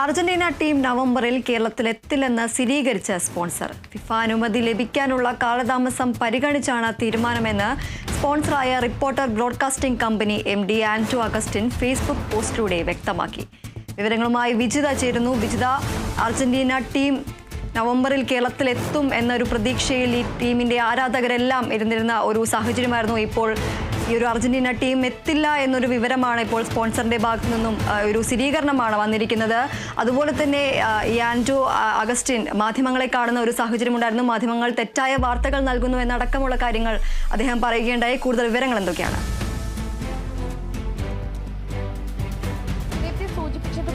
Argentina team നവംബറിൽ കേരളത്തിലെത്തില്ലെന്ന് സ്ഥിരീകരിച്ച sponsor. FIFA അനുമതി ലഭിക്കാനുള്ള കാലതാമസം പരിഗണിച്ചാണ് തീരുമാനമെന്ന് സ്പോൺസറായ reporter broadcasting company M D Anto Augustine Facebook പോസ്റ്റിലൂടെ വ്യക്തമാക്കി. വിവരങ്ങളുമായി വിജിത ചേരുന്നു. വിജിത അർജന്റീന ടീം നവംബറിൽ കേരളത്തിലെത്തും എന്നൊരു പ്രതീക്ഷയിൽ ഈ ടീമിന്റെ ആരാധകരെല്ലാം ഇരുന്നിരുന്ന ഒരു സാഹചര്യമായിരുന്നു ഇപ്പോൾ ഈ ഒരു അർജന്റീന ടീം എത്തില്ല എന്നൊരു വിവരമാണ് ഇപ്പോൾ സ്പോൺസറിന്റെ ഭാഗത്തു നിന്നും ഒരു സ്ഥിരീകരണമാണ് വന്നിരിക്കുന്നത്. അതുപോലെ തന്നെ ഈ അഗസ്റ്റിൻ മാധ്യമങ്ങളെ കാണുന്ന ഒരു സാഹചര്യം ഉണ്ടായിരുന്നു മാധ്യമങ്ങൾ തെറ്റായ വാർത്തകൾ നൽകുന്നു എന്നടക്കമുള്ള കാര്യങ്ങൾ അദ്ദേഹം പറയുകയുണ്ടായി. കൂടുതൽ വിവരങ്ങൾ എന്തൊക്കെയാണ്?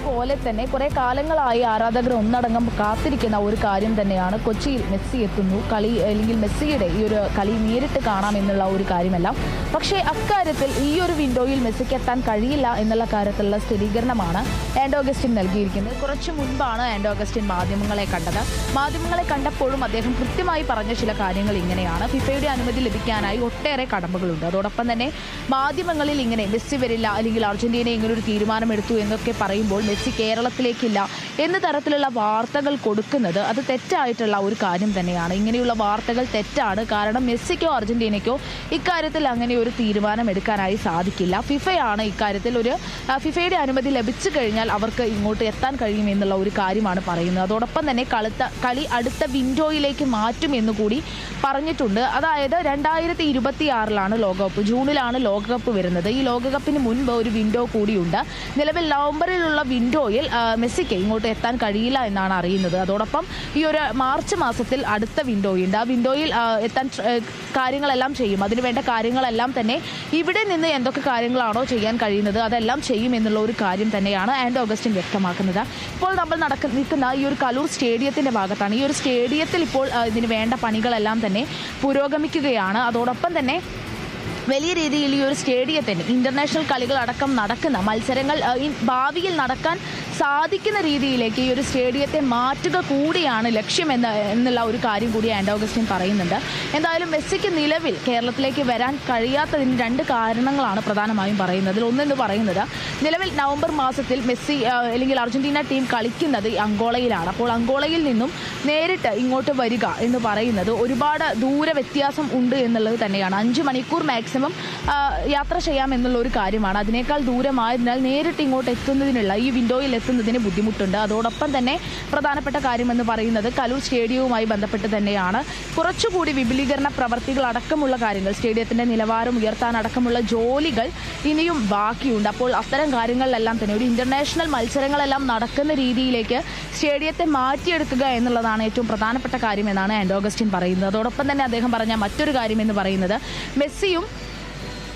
സൂചിപ്പിച്ചതുപോലെ തന്നെ കുറെ കാലങ്ങളായി ആരാധകർ ഒന്നടങ്കം കാത്തിരിക്കുന്ന ഒരു കാര്യം തന്നെയാണ് കൊച്ചിയിൽ മെസ്സി എത്തുന്നു. കളി അല്ലെങ്കിൽ മെസ്സിയുടെ ഈ ഒരു കളി നേരിട്ട് കാണാം എന്നുള്ള ഒരു കാര്യമല്ല. പക്ഷേ അക്കാര്യത്തിൽ ഈ ഒരു വിൻഡോയിൽ മെസ്സിക്ക് എത്താൻ കഴിയില്ല എന്നുള്ള കാര്യത്തിലുള്ള സ്ഥിരീകരണമാണ് ആൻഡോഗസ്റ്റിൻ നൽകിയിരിക്കുന്നത്. കുറച്ചു മുൻപാണ് ആൻഡോഗസ്റ്റിൻ മാധ്യമങ്ങളെ കണ്ടത്. മാധ്യമങ്ങളെ കണ്ടപ്പോഴും അദ്ദേഹം കൃത്യമായി പറഞ്ഞ ചില കാര്യങ്ങൾ ഇങ്ങനെയാണ്. ഫിഫയുടെ അനുമതി ലഭിക്കാനായി ഒട്ടേറെ കടമ്പകളുണ്ട്. അതോടൊപ്പം തന്നെ മാധ്യമങ്ങളിൽ ഇങ്ങനെ മെസ്സി വരില്ല അല്ലെങ്കിൽ അർജന്റീന ഇങ്ങനെ ഒരു തീരുമാനമെടുത്തു എന്നൊക്കെ പറയുമ്പോൾ മെസ്സി കേരളത്തിലേക്കില്ല എന്ന തരത്തിലുള്ള വാർത്തകൾ കൊടുക്കുന്നത് അത് തെറ്റായിട്ടുള്ള ഒരു കാര്യം തന്നെയാണ്. ഇങ്ങനെയുള്ള വാർത്തകൾ തെറ്റാണ്. കാരണം മെസ്സിക്കോ അർജന്റീനയ്ക്കോ ഇക്കാര്യത്തിൽ അങ്ങനെ ഒരു തീരുമാനം എടുക്കാനായി സാധിക്കില്ല. ഫിഫയാണ് ഇക്കാര്യത്തിൽ ഒരു ഫിഫയുടെ അനുമതി ലഭിച്ചു കഴിഞ്ഞാൽ അവർക്ക് ഇങ്ങോട്ട് എത്താൻ കഴിയുമെന്നുള്ള ഒരു കാര്യമാണ് പറയുന്നത്. അതോടൊപ്പം തന്നെ കളുത്ത കളി അടുത്ത വിൻഡോയിലേക്ക് മാറ്റും എന്ന് കൂടി പറഞ്ഞിട്ടുണ്ട്. അതായത് രണ്ടായിരത്തി ഇരുപത്തി ആറിലാണ് ലോകകപ്പ് ജൂണിലാണ് ലോകകപ്പ് വരുന്നത്. ഈ ലോകകപ്പിന് മുൻപ് ഒരു വിൻഡോ കൂടിയുണ്ട്. നിലവിൽ നവംബറിലുള്ള വിൻഡോയിൽ മെസ്സിക്ക് ഇങ്ങോട്ട് എത്താൻ കഴിയില്ല എന്നാണ് അറിയുന്നത്. അതോടൊപ്പം ഈ ഒരു മാർച്ച് മാസത്തിൽ അടുത്ത വിൻഡോയുണ്ട്. ആ വിൻഡോയിൽ എത്താൻ കാര്യങ്ങളെല്ലാം ചെയ്യും. അതിനുവേണ്ട കാര്യങ്ങളെല്ലാം തന്നെ ഇവിടെ നിന്ന് എന്തൊക്കെ കാര്യങ്ങളാണോ ചെയ്യാൻ കഴിയുന്നത് അതെല്ലാം ചെയ്യും എന്നുള്ള ഒരു കാര്യം തന്നെയാണ് ആൻഡ് ഓഗസ്റ്റിൻ വ്യക്തമാക്കുന്നത്. ഇപ്പോൾ നമ്മൾ നടക്ക നിൽക്കുന്ന ഈ ഒരു കലൂർ സ്റ്റേഡിയത്തിന്റെ ഭാഗത്താണ്. ഈ ഒരു സ്റ്റേഡിയത്തിൽ ഇപ്പോൾ ഇതിന് വേണ്ട പണികളെല്ലാം തന്നെ പുരോഗമിക്കുകയാണ്. അതോടൊപ്പം തന്നെ വലിയ രീതിയിൽ ഈ ഒരു സ്റ്റേഡിയത്തിന് ഇന്റർനാഷണൽ കളികൾ അടക്കം നടക്കുന്ന മത്സരങ്ങൾ ഭാവിയിൽ നടക്കാൻ സാധിക്കുന്ന രീതിയിലേക്ക് ഈ ഒരു സ്റ്റേഡിയത്തെ മാറ്റുക കൂടിയാണ് ലക്ഷ്യമെന്ന് എന്നുള്ള ഒരു കാര്യം കൂടി ആൻഡ് ഓഗസ്റ്റിൻ പറയുന്നുണ്ട്. എന്തായാലും മെസ്സിക്ക് നിലവിൽ കേരളത്തിലേക്ക് വരാൻ കഴിയാത്തതിന് രണ്ട് കാരണങ്ങളാണ് പ്രധാനമായും പറയുന്നത്. അതിൽ ഒന്നെന്ന് പറയുന്നത് നിലവിൽ നവംബർ മാസത്തിൽ മെസ്സി അല്ലെങ്കിൽ അർജന്റീന ടീം കളിക്കുന്നത് അങ്കോളയിലാണ്. അപ്പോൾ അങ്കോളയിൽ നിന്നും നേരിട്ട് ഇങ്ങോട്ട് വരിക എന്ന് പറയുന്നത് ഒരുപാട് ദൂര വ്യത്യാസം ഉണ്ട് എന്നുള്ളത് തന്നെയാണ്. അഞ്ച് മണിക്കൂർ മാക്സിമം യാത്ര ചെയ്യാം എന്നുള്ള ഒരു കാര്യമാണ്. അതിനേക്കാൾ ദൂരമായതിനാൽ നേരിട്ട് ഇങ്ങോട്ട് എത്തുന്നതിനുള്ള ഈ വിൻഡോയിൽ എത്തുന്നതിന് ബുദ്ധിമുട്ടുണ്ട്. അതോടൊപ്പം തന്നെ പ്രധാനപ്പെട്ട കാര്യമെന്ന് പറയുന്നത് കലൂർ സ്റ്റേഡിയവുമായി ബന്ധപ്പെട്ട് തന്നെയാണ്. കുറച്ചുകൂടി വിപുലീകരണ പ്രവർത്തികൾ അടക്കമുള്ള കാര്യങ്ങൾ സ്റ്റേഡിയത്തിന്റെ നിലവാരം ഉയർത്താൻ അടക്കമുള്ള ജോലികൾ ഇനിയും ബാക്കിയുണ്ട്. അപ്പോൾ അത്തരം കാര്യങ്ങളിലെല്ലാം തന്നെ ഒരു ഇന്റർനാഷണൽ മത്സരങ്ങളെല്ലാം നടക്കുന്ന രീതിയിലേക്ക് സ്റ്റേഡിയത്തെ മാറ്റിയെടുക്കുക എന്നുള്ളതാണ് ഏറ്റവും പ്രധാനപ്പെട്ട കാര്യം എന്നാണ് ആൻഡ് ഓഗസ്റ്റിൻ പറയുന്നത്. അതോടൊപ്പം തന്നെ അദ്ദേഹം പറഞ്ഞ മറ്റൊരു കാര്യം എന്ന് പറയുന്നത് മെസ്സിയും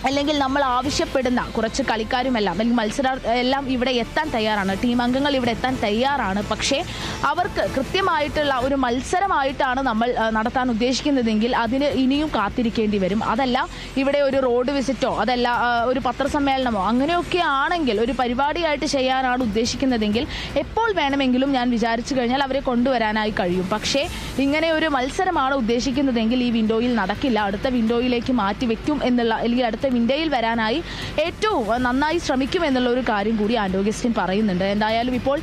അല്ലെങ്കിൽ നമ്മൾ ആവശ്യപ്പെടുന്ന കുറച്ച് കളിക്കാരുമെല്ലാം അല്ലെങ്കിൽ മത്സര എല്ലാം ഇവിടെ എത്താൻ തയ്യാറാണ്. ടീം അംഗങ്ങൾ ഇവിടെ എത്താൻ തയ്യാറാണ്. പക്ഷേ അവർക്ക് കൃത്യമായിട്ടുള്ള ഒരു മത്സരമായിട്ടാണ് നമ്മൾ നടത്താൻ ഉദ്ദേശിക്കുന്നതെങ്കിൽ അതിന് ഇനിയും കാത്തിരിക്കേണ്ടി വരും. അതല്ല ഇവിടെ ഒരു റോഡ് വിസിറ്റോ അതല്ല ഒരു പത്രസമ്മേളനമോ അങ്ങനെയൊക്കെ ആണെങ്കിൽ ഒരു പരിപാടിയായിട്ട് ചെയ്യാനാണ് ഉദ്ദേശിക്കുന്നതെങ്കിൽ എപ്പോൾ വേണമെങ്കിലും ഞാൻ വിചാരിച്ചു കഴിഞ്ഞാൽ അവരെ കൊണ്ടുവരാനായി കഴിയും. പക്ഷേ ഇങ്ങനെ ഒരു മത്സരമാണ് ഉദ്ദേശിക്കുന്നതെങ്കിൽ ഈ വിൻഡോയിൽ നടക്കില്ല. അടുത്ത വിൻഡോയിലേക്ക് മാറ്റി വെക്കും എന്നുള്ള അല്ലെങ്കിൽ അടുത്ത വിൻഡോയിൽ വരാനായി ഏറ്റവും നന്നായി ശ്രമിക്കും എന്നുള്ള ഒരു കാര്യം കൂടി ആൻഡോഗസ്റ്റിൻ പറയുന്നുണ്ട്. എന്തായാലും ഇപ്പോൾ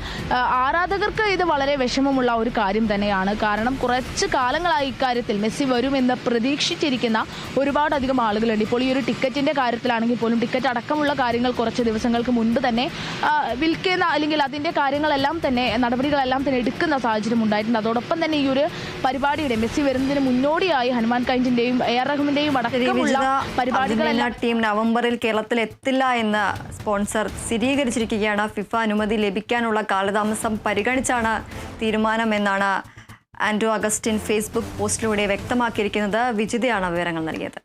ആരാധകർക്ക് ഇത് വളരെ വിഷമമുള്ള ഒരു കാര്യം തന്നെയാണ്. കാരണം കുറച്ച് കാലങ്ങളായി ഇക്കാര്യത്തിൽ മെസ്സി വരുമെന്ന് പ്രതീക്ഷിച്ചിരിക്കുന്ന ഒരുപാടധികം ആളുകളുണ്ട്. ഇപ്പോൾ ഈ ഒരു ടിക്കറ്റിന്റെ കാര്യത്തിലാണെങ്കിൽ പോലും ടിക്കറ്റ് അടക്കമുള്ള കാര്യങ്ങൾ കുറച്ച് ദിവസങ്ങൾക്ക് മുൻപ് തന്നെ വിൽക്കുന്ന അല്ലെങ്കിൽ അതിന്റെ കാര്യങ്ങളെല്ലാം തന്നെ നടപടികളെല്ലാം തന്നെ എടുക്കുന്ന സാഹചര്യം ഉണ്ടായിട്ടുണ്ട്. അതോടൊപ്പം തന്നെ ഈ ഒരു പരിപാടിയുടെ മെസ്സി വരുന്നതിന് മുന്നോടിയായി ഹനുമാൻ കൈൻഡിന്റെയും എ ആർ റഹ്മാന്റെയും അടക്കമുള്ള പരിപാടികളെല്ലാം ടീം നവംബറിൽ കേരളത്തിൽ എത്തില്ല എന്ന് സ്പോൺസർ സ്ഥിരീകരിച്ചിരിക്കുകയാണ്. ഫിഫ അനുമതി ലഭിക്കാനുള്ള കാലതാമസം പരിഗണിച്ചാണ് തീരുമാനമെന്നാണ് ആൻഡ്രോ അഗസ്റ്റിൻ ഫേസ്ബുക്ക് പോസ്റ്റിലൂടെ വ്യക്തമാക്കിയിരിക്കുന്നത്. വിജിതയാണ് വിവരങ്ങൾ നൽകിയത്.